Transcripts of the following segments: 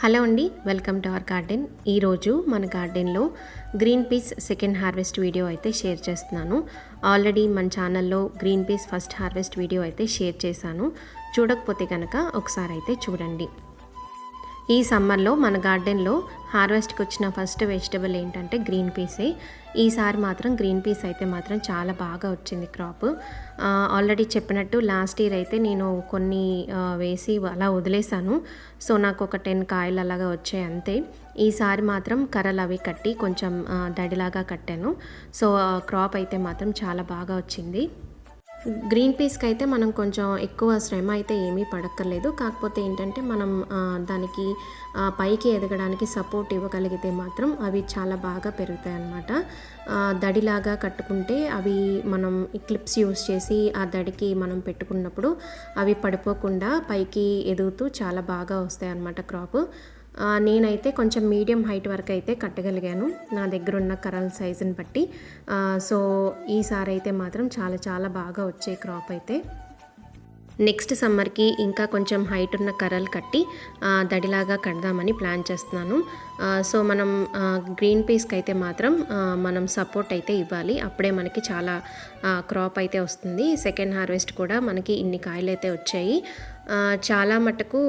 Hello అండి welcome to our garden. ఈరోజు మన గార్డెన్లో green peas second harvest video అయితే షేర్ చేస్తున్నాను. ఆల్రెడీ మన ఛానల్లో green peas first harvest video అయితే షేర్ చేశాను. చూడకపోతే కనుక ఒకసారి అయితే చూడండి. ఈ సమ్మర్లో మన గార్డెన్లో హార్వెస్ట్కి వచ్చిన ఫస్ట్ వెజిటబుల్ ఏంటంటే గ్రీన్ పీసే. ఈసారి మాత్రం గ్రీన్ పీస్ అయితే మాత్రం చాలా బాగా వచ్చింది క్రాప్. ఆల్రెడీ చెప్పినట్టు లాస్ట్ ఇయర్ అయితే నేను కొన్ని వేసి అలా వదిలేసాను సో నాకు ఒక టెన్ కాయలు అలాగా వచ్చాయి అంతే. ఈసారి మాత్రం కర్రలు అవి కట్టి కొంచెం దడిలాగా కట్టాను. సో క్రాప్ అయితే మాత్రం చాలా బాగా వచ్చింది. గ్రీన్ పీస్కి అయితే మనం కొంచెం ఎక్కువ శ్రమ అయితే ఏమీ పడక్కర్లేదు. కాకపోతే ఏంటంటే మనం దానికి పైకి ఎదగడానికి సపోర్ట్ ఇవ్వగలిగితే మాత్రం అవి చాలా బాగా పెరుగుతాయి అన్నమాట దడిలాగా కట్టుకుంటే అవి మనం క్లిప్స్ యూస్ చేసి ఆ దడికి మనం పెట్టుకున్నప్పుడు అవి పడిపోకుండా పైకి ఎదుగుతూ చాలా బాగా వస్తాయి అన్నమాట క్రాప్. నేనైతే కొంచెం మీడియం హైట్ వరకు అయితే కట్టగలిగాను. నా దగ్గర ఉన్న కరల్ సైజుని బట్టి. సో ఈసారి అయితే మాత్రం చాలా చాలా బాగా వచ్చే క్రాప్ అయితే. నెక్స్ట్ సమ్మర్కి ఇంకా కొంచెం హైట్ ఉన్న కర్రలు కట్టి దడిలాగా కడదామని ప్లాన్ చేస్తున్నాను. సో మనం గ్రీన్ పీస్కి అయితే మాత్రం మనం సపోర్ట్ అయితే ఇవ్వాలి. అప్పుడే మనకి చాలా క్రాప్ అయితే వస్తుంది. సెకండ్ హార్వెస్ట్ కూడా మనకి ఇన్ని కాయలు అయితే వచ్చాయి చాలా మటుకు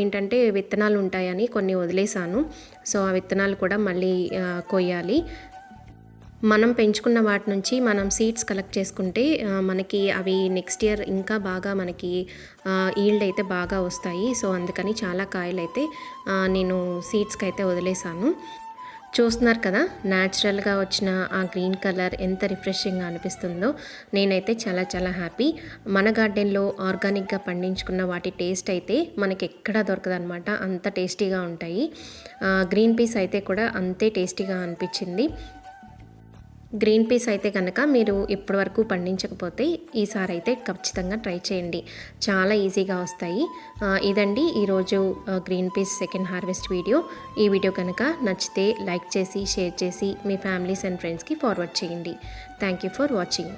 ఏంటంటే విత్తనాలు ఉంటాయని కొన్ని వదిలేసాను సో ఆ విత్తనాలు కూడా మళ్ళీ కొయ్యాలి. మనం పెంచుకున్న వాటి నుంచి మనం సీడ్స్ కలెక్ట్ చేసుకుంటే మనకి అవి నెక్స్ట్ ఇయర్ ఇంకా బాగా మనకి ఈల్డ్ అయితే బాగా వస్తాయి. సో అందుకని చాలా కాయలు అయితే నేను సీడ్స్కి అయితే వదిలేసాను. చూస్తున్నారు కదా న్యాచురల్గా వచ్చిన ఆ గ్రీన్ కలర్ ఎంత రిఫ్రెషింగ్గా అనిపిస్తుందో. నేనైతే చాలా చాలా హ్యాపీ. మన గార్డెన్లో ఆర్గానిక్గా పండించుకున్న వాటి టేస్ట్ అయితే మనకి ఎక్కడా దొరకదనమాట అంత టేస్టీగా ఉంటాయి. గ్రీన్ పీస్ అయితే కూడా అంతే టేస్టీగా అనిపించింది. గ్రీన్ పీస్ అయితే కనుక మీరు ఇప్పటి వరకు పండించకపోతే ఈసారి అయితే ఖచ్చితంగా ట్రై చేయండి. చాలా ఈజీగా వస్తాయి. ఇదండి ఈరోజు green peas second harvest video. ఈ వీడియో కనుక నచ్చితే లైక్ చేసి షేర్ చేసి మీ ఫ్యామిలీస్ అండ్ ఫ్రెండ్స్కి ఫార్వర్డ్ చేయండి. Thank you for watching.